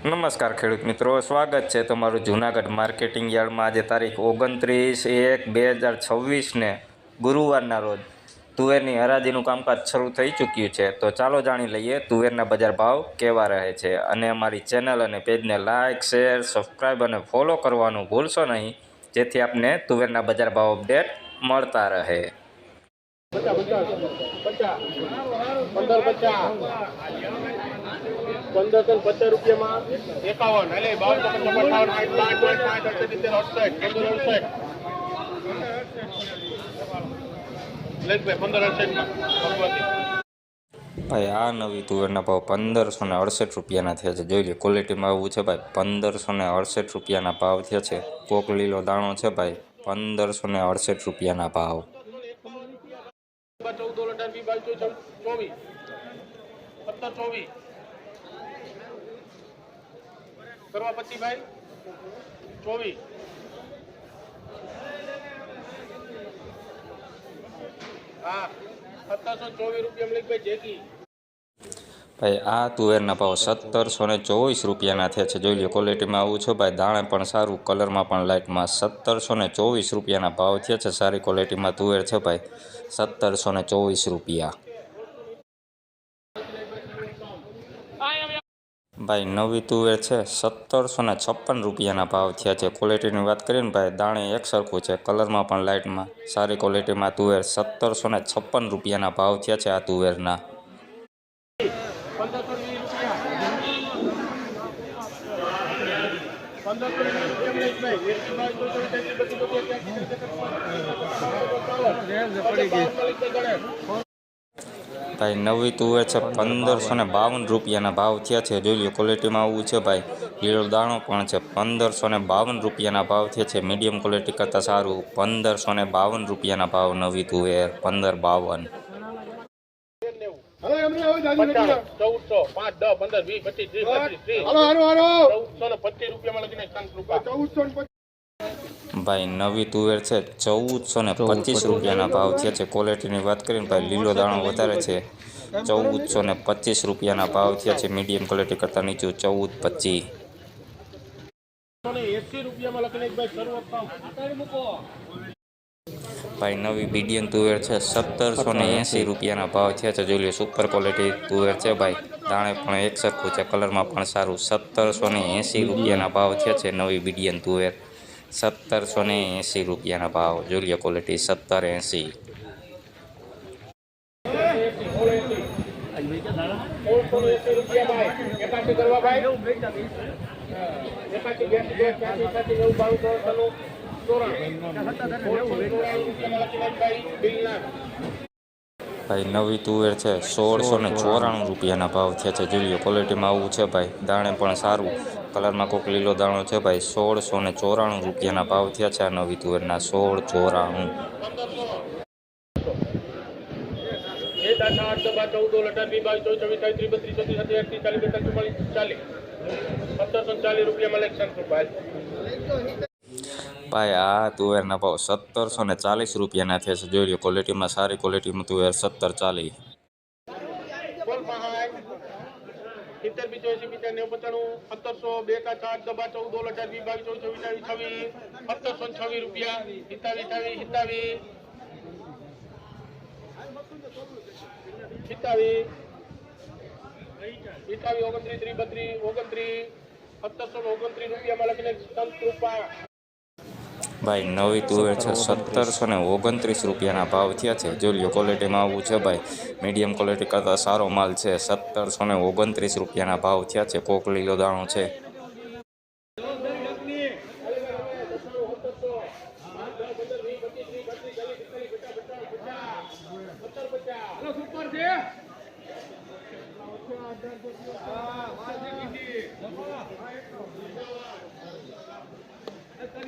નમસ્કાર ખેડૂત મિત્રો, સ્વાગત છે તમારું જૂનાગઢ માર્કેટિંગ યાર્ડમાં. આજે તારીખ ઓગણત્રીસ એક બે હજાર છવ્વીસને ગુરુવારના રોજ તુવેરની હરાજીનું કામકાજ શરૂ થઈ ચૂક્યું છે. તો ચાલો જાણી લઈએ તુવેરના બજાર ભાવ કેવા રહે છે. અને અમારી ચેનલ અને પેજને લાઇક શેર સબસ્ક્રાઈબ અને ફોલો કરવાનું ભૂલશો નહીં, જેથી આપને તુવેરના બજાર ભાવ અપડેટ મળતા રહે. પચાસ પચાસ, પંદર, પચાસ. પંદરસો ને પચાસ રૂપિયામાં એકાવન. એટલે બાવન પચાસ અઠાવન સાઠ સાઠ સાઠ સાઠ અડસઠ અડસઠ પંદર અડસઠ લલિતભાઈ પંદર અડસઠમાં ભાઈ આ નવી તુવેરના ભાવ પંદરસો ને અડસઠ રૂપિયાના થયા છે. જોઈ લે ક્વોલિટીમાં આવું છે ભાઈ. પંદરસો ને અડસઠ રૂપિયાના ભાવ થયા છે. કોક લીલો દાણો છે ભાઈ. પંદરસો ને અડસઠ રૂપિયાના ભાવ. ચૌદ સત્તર ચોવીસ. કરવા પછી ભાઈ? ચોવીસ. હા, સત્તરસો ચોવીસ રૂપિયા લઈ જેકી. ભાઈ, આ તુવેરના ભાવ સત્તરસો ને ચોવીસ રૂપિયાના થયા છે. જોઈ લો ક્વોલિટીમાં આવું છે. ભાઈ, દાણે પણ સારું કલરમાં પણ લાઇટમાં સત્તરસો ને ચોવીસ રૂપિયાના ભાવ થયા છે. સારી ક્વોલિટીમાં તુવેર છે ભાઈ, સત્તરસો ને ચોવીસ રૂપિયા. ભાઈ નવી તુવેર છે, સત્તરસો ને છપ્પન રૂપિયાના ભાવ થયા છે. ક્વોલિટીની વાત કરીએ ને ભાઈ, દાણે એક સરખું છે. કલરમાં પણ લાઇટમાં સારી ક્વોલિટીમાં તુવેર સત્તરસો ને છપ્પન રૂપિયાના ભાવ થયા છે આ તુવેરના. ભાઈ નવી તુવેર છે પંદરસો ને બાવન રૂપિયાના ભાવ થયા છે. જોઈ લો ક્વોલિટીમાં આવું છે ભાઈ. લીલો દાણો પણ છે પંદરસો ને બાવન રૂપિયાના ભાવ થયા છે. મીડિયમ ક્વોલિટી કરતાં સારું પંદરસો ને બાવન રૂપિયાના ભાવ નવી તુવેર પંદર બાવન. ચૌદસો ને પચીસ રૂપિયામાં લગીને ભાઈ, નવી તુવેર છે, ચૌદસો ને પચીસ રૂપિયાના ભાવ થયા છે. ક્વોલિટીની વાત કરીને ભાઈ લીલો દાણો વધારે છે. ચૌદસો ને પચીસ રૂપિયાના ભાવ થયા છે. મીડિયમ ક્વોલિટી કરતાં નીચું ચૌદ પચીસ. ભાઈ, નવી બીડિયન તુવેર છે, સત્તરસો ને એંસી રૂપિયાના ભાવ થયા છે. જોઈ લો સુપર ક્વોલિટી તુવેર છે ભાઈ. દાણે પણ એક સરખું છે કલરમાં પણ સારું. સત્તરસો ને એંસી રૂપિયાના ભાવ થયા છે નવી બીડિયન તુવેર. સત્તરસો ને એંસી રૂપિયાના ભાવ. જોઈએ ક્વોલિટી સત્તર એંસી ભાઈ, નેવું તુવેર છે સોળસો ને ચોરાણું રૂપિયાના ભાવ થયા છે. જોઈએ ક્વોલિટીમાં આવું છે ભાઈ, દાણે પણ સારું. કલરમાં કોક લીલો દાણો છે ભાઈ, સોળસો ને ચોરાણું રૂપિયાના ભાવ થયા છે આ નવી તુવેરના સોળ ચોરાણું. ભાઈ, આ તુવેરના ભાવ સત્તરસો ને ચાલીસ રૂપિયાના થયા છે. જોઈ લો ક્વોલિટીમાં સારી ક્વોલિટીમાં તુવેર સત્તર ચાલીસ સિત્તેર પિત્યાસી નેવું પચાણું સત્તરસો બે કા ચાર, દબા ચૌદ, ઓલ અઢાર વીસ બાવીસ ચોવીસ ચોવીસ છવ્વીસ, સત્તરસો છવ્વીસ રૂપિયા. સિત્તાવીસ અઠાવીસ સિત્તાવીસ સિત્તાવીસ સિત્તાવીસ ઓગણત્રીસ ત્રી બત્રીસ, ઓગણત્રીસ, સત્તરસો ઓગણત્રીસ રૂપિયામાં લખીને સંત રૂપા ભાઈ, નવી તુવેર છે, સત્તરસો ને ઓગણત્રીસ રૂપિયાના ભાવ થયા છે. જોઈ લો ક્વોલિટીમાં આવું છે ભાઈ મીડિયમ ક્વોલિટી કરતાં સારો માલ છે. સત્તરસો ને ઓગણત્રીસ રૂપિયાના ભાવ થયા છે. કોક લીલો દાણો છે.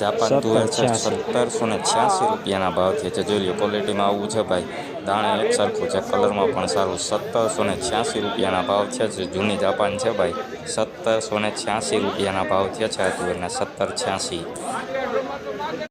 જાપાન તુવેર છે 1786. સત્તરસો ને છ્યાસી રૂપિયાના ભાવથી છે. જોઈ લો ક્વોલિટીમાં આવું છે ભાઈ. દાણે એક સરખું છે કલરમાં પણ સારું. સત્તરસો ને છ્યાસી રૂપિયાના ભાવ છે. જે જૂની જાપાન છે ભાઈ. સત્તરસો ને છ્યાસી રૂપિયાના ભાવ થયા છે આ તુવેરના. સત્તર છ્યાસી.